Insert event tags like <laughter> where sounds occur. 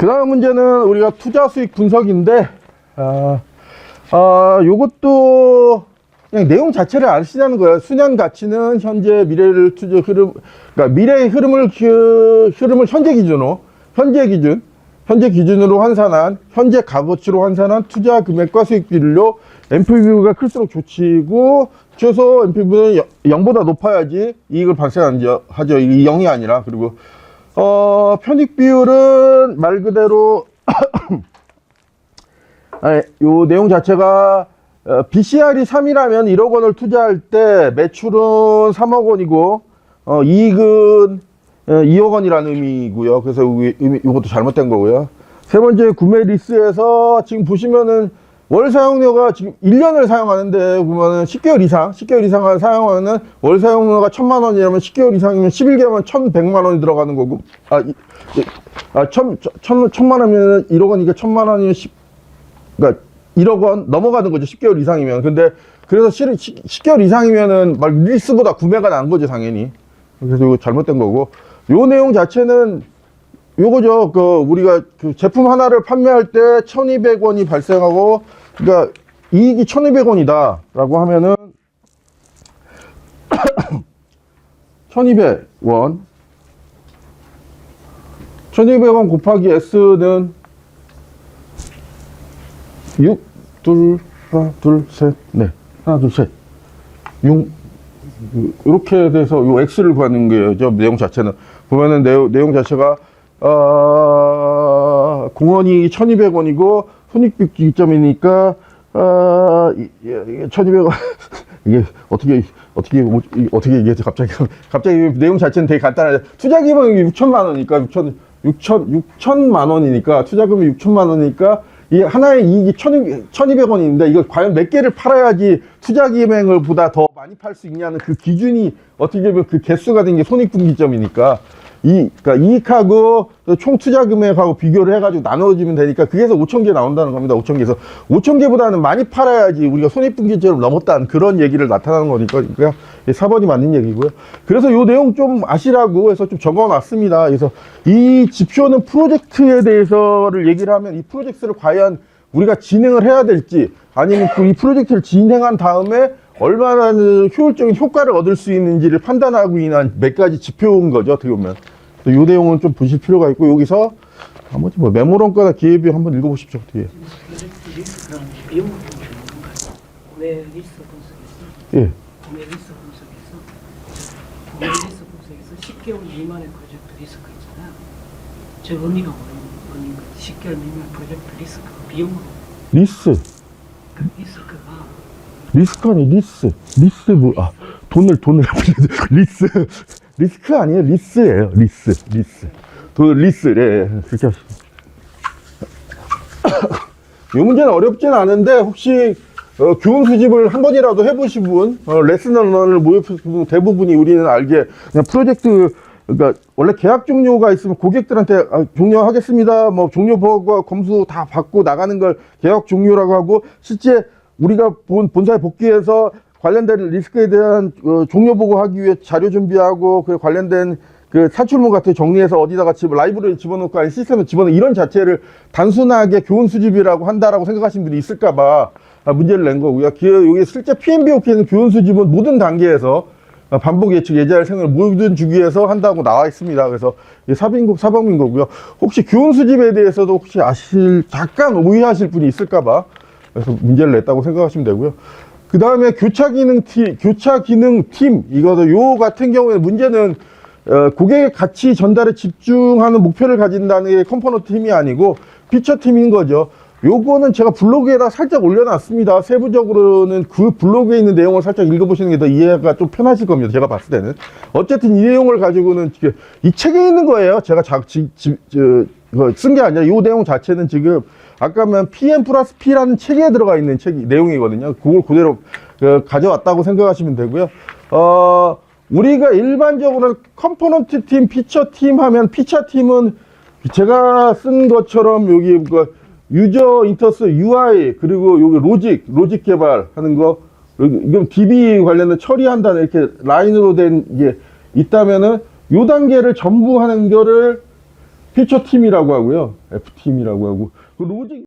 그 다음 문제는 우리가 투자 수익 분석인데, 아, 아, 요것도 그냥 내용 자체를 아시자는 거예요. 수년 가치는 현재 미래를 투자 흐름, 그러니까 미래의 흐름을, 그, 흐름을 현재 기준으로, 현재 기준, 현재 기준으로 환산한, 현재 값어치로 환산한 투자 금액과 수익 비율로 NPV가 클수록 좋지고, 최소 NPV는 0보다 높아야지 이익을 발생하죠. 이게 0이 아니라. 그리고, 어, 편익 비율은 말 그대로, <coughs> 아니, 요 내용 자체가 어, BCR이 3이라면 1억 원을 투자할 때 매출은 3억 원이고 어, 이익은 어, 2억 원이라는 의미고요. 그래서 이것도 잘못된 거고요. 세 번째 구매 리스에서 지금 보시면은 월 사용료가 지금 1년을 사용하는데 보면은 10개월 이상, 10개월 이상 사용하는 월 사용료가 1000만 원이라면 10개월 이상이면 11개월이면 1100만 원이 들어가는 거고 아, 이, 이- 아, 1000, 1000, 1000 만 원이면 1억 원이니까 1000만 원이면 10, 그러니까 1억 원 넘어가는 거죠. 10개월 이상이면. 근데 그래서 실, 10개월 이상이면은 막 리스보다 구매가 난 거죠, 당연히. 그래서 이거 잘못된 거고. 요 내용 자체는 요거죠. 그 우리가 그 제품 하나를 판매할 때 1,200원이 발생하고 그러니까 이익이 1,200원이다 라고 하면은 <coughs> 1,200원 1,200원 곱하기 S는 6, 둘, 하나, 둘, 셋, 넷. 하나, 둘, 셋. 6, 이렇게 돼서 요 X를 구하는 거예요. 저 내용 자체는. 보면은 내용, 내용 자체가, 어, 공원이 1200원이고, 손익비기점이니까, 어, 이- 이- 1200원. <laughs> 이게 어떻게, 어떻게, 어떻게 얘기했지? 갑자기. 갑자기 내용 자체는 되게 간단하죠. 투자 기금이 6천만 원이니까, 6천, 6천, 6천만 원이니까, 투자금이 6천만 원이니까, 이 하나의 이익이 1200원인데 이걸 과연 몇 개를 팔아야지 투자 기금액을 보다 더 많이 팔 수 있냐는 그 기준이 어떻게 보면 그 개수가 된 게 손익분기점이니까 이 그러니까 이익하고 총 투자 금액하고 비교를 해가지고 나눠주면 되니까 그게서 5천 개 나온다는 겁니다. 5천 개에서 5천 개보다는 많이 팔아야지 우리가 손익분기점을 넘었다는 그런 얘기를 나타나는 거니까 그냥 4번이 맞는 얘기고요. 그래서 요 내용 좀 아시라고 해서 좀 적어놨습니다. 그래서 이 지표는 프로젝트에 대해서를 얘기를 하면 이 프로젝트를 과연 우리가 진행을 해야 될지 아니면 그 이 프로젝트를 진행한 다음에 얼마나 효율적인 효과를 얻을 수 있는지를 판단하고 있는 몇 가지 지표인 거죠. 어떻게 보면. 이 내용은 좀 보실 필요가 있고 여기서 나머지 뭐 메모론거나 기회비 한번 읽어보십시오. 뒤에. 예. 구매 리스크 분석에서 구매 리스크 분석에서 10개월 미만의 프로젝트 리스크 있잖아요. 저 의미가 거지? 10개월 미만 프로젝트 리스크 비용으로 리스. 그 리스크가 리스크 아니 리스. 리스 뭐, 아, 돈을, 돈을. <laughs> 리스. 리스크 아니에요. 리스예요. 리스. 리스. 돈, 리스. 예, 예. 그렇게 하시죠. <coughs> 이 문제는 어렵진 않은데, 혹시, 어, 교훈 수집을 한 번이라도 해보신 분, 어, 레슨런을 모의해본 분 대부분이 우리는 알게, 그냥 프로젝트, 그러니까, 원래 계약 종료가 있으면 고객들한테 아, 종료하겠습니다. 뭐, 종료 보고와 검수 다 받고 나가는 걸 계약 종료라고 하고, 실제 우리가 본, 본사에 복귀해서 관련된 리스크에 대한 어, 종료 보고하기 위해 자료 준비하고 그 관련된 그 사출문 같은 거 정리해서 어디다가 집 라이브러리 집어넣고 아니 시스템에 집어넣고 이런 자체를 단순하게 교훈 수집이라고 한다라고 생각하시는 분이 있을까봐 아, 문제를 낸 거고요. 기 여기 실제 PNB 오케는 교훈 수집은 모든 단계에서 어, 반복 예측 예자율 생을 모든 주기에서 한다고 나와 있습니다. 그래서 사빈국 사범인 거고요. 혹시 교훈 수집에 대해서도 혹시 아실 잠깐 오해하실 분이 있을까봐 그래서 문제를 냈다고 생각하시면 되고요. 그 다음에 교차 기능 팀, 교차 기능 팀, 이거도 요 같은 경우에 문제는 어, 고객의 가치 전달에 집중하는 목표를 가진다는 게 컴포넌트 팀이 아니고 피처 팀인 거죠. 요거는 제가 블로그에다 살짝 올려놨습니다. 세부적으로는 그 블로그에 있는 내용을 살짝 읽어보시는 게 더 이해가 좀 편하실 겁니다. 제가 봤을 때는. 어쨌든 이 내용을 가지고는 이 책에 있는 거예요. 제가 자, 지, 지, 쓴게 아니라 이 내용 자체는 지금 아까 면 PM 플러스 P라는 책에 들어가 있는 책이 내용이거든요. 그걸 그대로 그, 가져왔다고 생각하시면 되고요. 어, 우리가 일반적으로 컴포넌트 팀, 피처 팀 하면 피처 팀은 제가 쓴 것처럼 여기 그 유저 인터스 UI 그리고 여기 로직 로직 개발하는 거 이건 DB 관련된 처리한다는 이렇게 라인으로 된 게 있다면은 요 단계를 전부 하는 거를 피처 팀이라고 하고요. F 팀이라고 하고 그 로직